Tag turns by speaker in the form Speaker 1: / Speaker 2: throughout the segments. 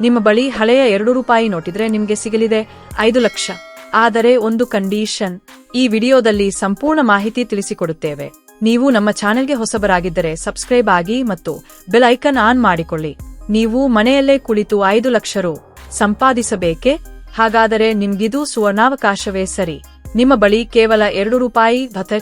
Speaker 1: ನಿಮ್ಮ ಬಳಿ ಹಳೆಯ ಎರಡು ರೂಪಾಯಿ ನೋಟಿದ್ರೆ ನಿಮಗೆ ಸಿಗಲಿದೆ ಐದು ಲಕ್ಷ. ಆದರೆ ಒಂದು ಕಂಡೀಷನ್. ಈ ವಿಡಿಯೋದಲ್ಲಿ ಸಂಪೂರ್ಣ ಮಾಹಿತಿ ತಿಳಿಸಿಕೊಡುತ್ತೇವೆ. ನೀವು ನಮ್ಮ ಚಾನೆಲ್ಗೆ ಹೊಸಬರಾಗಿದ್ದರೆ ಸಬ್ಸ್ಕ್ರೈಬ್ ಆಗಿ ಮತ್ತು ಬೆಲ್ ಐಕನ್ ಆನ್ ಮಾಡಿಕೊಳ್ಳಿ. ನೀವು ಮನೆಯಲ್ಲೇ ಕುಳಿತು ಐದು ಲಕ್ಷ ರು ಸಂಪಾದಿಸಬೇಕೆ? ಹಾಗಾದರೆ ನಿಮ್ಗಿದು ಸುವರ್ಣಾವಕಾಶವೇ ಸರಿ. ನಿಮ್ಮ ಬಳಿ ಕೇವಲ ಎರಡು ರೂಪಾಯಿ ಭತ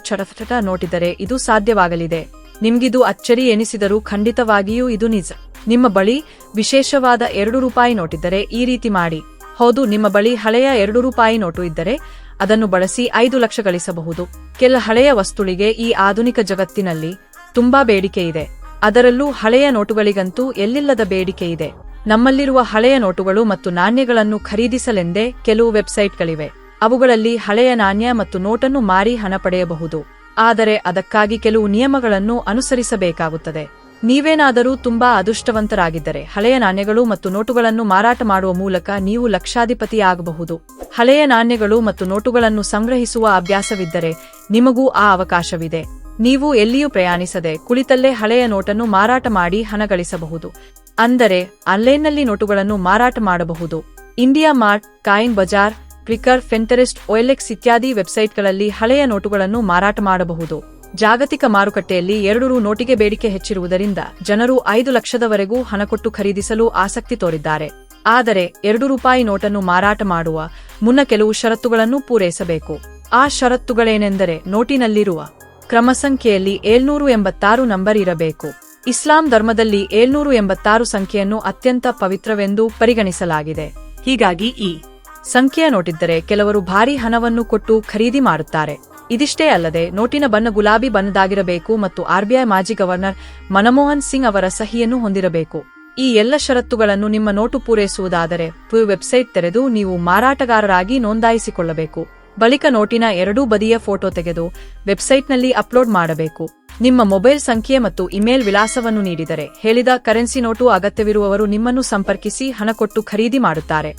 Speaker 1: ನೋಟಿದ್ದರೆ ಇದು ಸಾಧ್ಯವಾಗಲಿದೆ. ನಿಮ್ಗಿದು ಅಚ್ಚರಿ ಎನಿಸಿದರೂ ಖಂಡಿತವಾಗಿಯೂ ಇದು ನಿಜ. ನಿಮ್ಮ ಬಳಿ ವಿಶೇಷವಾದ ಎರಡು ರೂಪಾಯಿ ನೋಟಿದ್ದರೆ ಈ ರೀತಿ ಮಾಡಿ. ಹೌದು, ನಿಮ್ಮ ಬಳಿ ಹಳೆಯ ಎರಡು ರೂಪಾಯಿ ನೋಟು ಇದ್ದರೆ ಅದನ್ನು ಬಳಸಿ ಐದು ಲಕ್ಷ ಗಳಿಸಬಹುದು. ಕೆಲ ಹಳೆಯ ವಸ್ತುಳಿಗೆ ಈ ಆಧುನಿಕ ಜಗತ್ತಿನಲ್ಲಿ ತುಂಬಾ ಬೇಡಿಕೆ ಇದೆ. ಅದರಲ್ಲೂ ಹಳೆಯ ನೋಟುಗಳಿಗಂತೂ ಎಲ್ಲಿಲ್ಲದ ಬೇಡಿಕೆ ಇದೆ. ನಮ್ಮಲ್ಲಿರುವ ಹಳೆಯ ನೋಟುಗಳು ಮತ್ತು ನಾಣ್ಯಗಳನ್ನು ಖರೀದಿಸಲೆಂದೇ ಕೆಲವು ವೆಬ್ಸೈಟ್ಗಳಿವೆ. ಅವುಗಳಲ್ಲಿ ಹಳೆಯ ನಾಣ್ಯ ಮತ್ತು ನೋಟನ್ನು ಮಾರಿ ಹಣ ಪಡೆಯಬಹುದು. ಆದರೆ ಅದಕ್ಕಾಗಿ ಕೆಲವು ನಿಯಮಗಳನ್ನು ಅನುಸರಿಸಬೇಕಾಗುತ್ತದೆ. ನೀವೇನಾದರೂ ತುಂಬಾ ಅದೃಷ್ಟವಂತರಾಗಿದ್ದರೆ ಹಳೆಯ ನಾಣ್ಯಗಳು ಮತ್ತು ನೋಟುಗಳನ್ನು ಮಾರಾಟ ಮಾಡುವ ಮೂಲಕ ನೀವು ಲಕ್ಷಾಧಿಪತಿಯಾಗಬಹುದು. ಹಳೆಯ ನಾಣ್ಯಗಳು ಮತ್ತು ನೋಟುಗಳನ್ನು ಸಂಗ್ರಹಿಸುವ ಅಭ್ಯಾಸವಿದ್ದರೆ ನಿಮಗೂ ಆ ಅವಕಾಶವಿದೆ. ನೀವು ಎಲ್ಲಿಯೂ ಪ್ರಯಾಣಿಸದೆ ಕುಳಿತಲ್ಲೇ ಹಳೆಯ ನೋಟನ್ನು ಮಾರಾಟ ಮಾಡಿ ಹಣ ಗಳಿಸಬಹುದು. ಅಂದರೆ ಆನ್ಲೈನ್ನಲ್ಲಿ ನೋಟುಗಳನ್ನು ಮಾರಾಟ ಮಾಡಬಹುದು. India Mart, Coin Bazaar Quikr ಫೆಂಟರಿಸ್ಟ್ OLX ಇತ್ಯಾದಿ ವೆಬ್ಸೈಟ್ಗಳಲ್ಲಿ ಹಳೆಯ ನೋಟುಗಳನ್ನು ಮಾರಾಟ ಮಾಡಬಹುದು. ಜಾಗತಿಕ ಮಾರುಕಟ್ಟೆಯಲ್ಲಿ ಎರಡು ರು ನೋಟಿಗೆ ಬೇಡಿಕೆ ಹೆಚ್ಚಿರುವುದರಿಂದ ಜನರು ಐದು ಲಕ್ಷದವರೆಗೂ ಹಣ ಕೊಟ್ಟು ಖರೀದಿಸಲು ಆಸಕ್ತಿ ತೋರಿದ್ದಾರೆ. ಆದರೆ ಎರಡು ರೂಪಾಯಿ ನೋಟನ್ನು ಮಾರಾಟ ಮಾಡುವ ಮುನ್ನ ಕೆಲವು ಷರತ್ತುಗಳನ್ನು ಪೂರೈಸಬೇಕು. ಆ ಷರತ್ತುಗಳೇನೆಂದರೆ ನೋಟಿನಲ್ಲಿರುವ ಕ್ರಮ ಸಂಖ್ಯೆಯಲ್ಲಿ ಏಳ್ನೂರು ಎಂಬತ್ತಾರು ನಂಬರ್ ಇರಬೇಕು. ಇಸ್ಲಾಂ ಧರ್ಮದಲ್ಲಿ ಏಳ್ನೂರು ಎಂಬತ್ತಾರು ಸಂಖ್ಯೆಯನ್ನು ಅತ್ಯಂತ ಪವಿತ್ರವೆಂದು ಪರಿಗಣಿಸಲಾಗಿದೆ. ಹೀಗಾಗಿ ಈ ಸಂಖ್ಯೆಯ ನೋಟಿದ್ದರೆ ಕೆಲವರು ಭಾರಿ ಹಣವನ್ನು ಕೊಟ್ಟು ಖರೀದಿ ಮಾಡುತ್ತಾರೆ. ಇದಿಷ್ಟೇ ಅಲ್ಲದೆ ನೋಟಿನ ಬಣ್ಣ ಗುಲಾಬಿ ಬಣ್ಣದಾಗಿರಬೇಕು ಮತ್ತು ಆರ್ಬಿಐ ಮಾಜಿ ಗವರ್ನರ್ ಮನಮೋಹನ್ ಸಿಂಗ್ ಅವರ ಸಹಿಯನ್ನು ಹೊಂದಿರಬೇಕು. ಈ ಎಲ್ಲ ಷರತ್ತುಗಳನ್ನು ನಿಮ್ಮ ನೋಟು ಪೂರೈಸುವುದಾದರೆ ಪು ವೆಬ್ಸೈಟ್ ತೆರೆದು ನೀವು ಮಾರಾಟಗಾರರಾಗಿ ನೋಂದಾಯಿಸಿಕೊಳ್ಳಬೇಕು. ಬಳಿಕ ನೋಟಿನ ಎರಡೂ ಬದಿಯ ಫೋಟೋ ತೆಗೆದು ವೆಬ್ಸೈಟ್ನಲ್ಲಿ ಅಪ್ಲೋಡ್ ಮಾಡಬೇಕು. ನಿಮ್ಮ ಮೊಬೈಲ್ ಸಂಖ್ಯೆ ಮತ್ತು ಇಮೇಲ್ ವಿಳಾಸವನ್ನು ನೀಡಿದರೆ ಹೇಳಿದ ಕರೆನ್ಸಿ ನೋಟು ಅಗತ್ಯವಿರುವವರು ನಿಮ್ಮನ್ನು ಸಂಪರ್ಕಿಸಿ ಹಣ ಕೊಟ್ಟು ಖರೀದಿ ಮಾಡುತ್ತಾರೆ.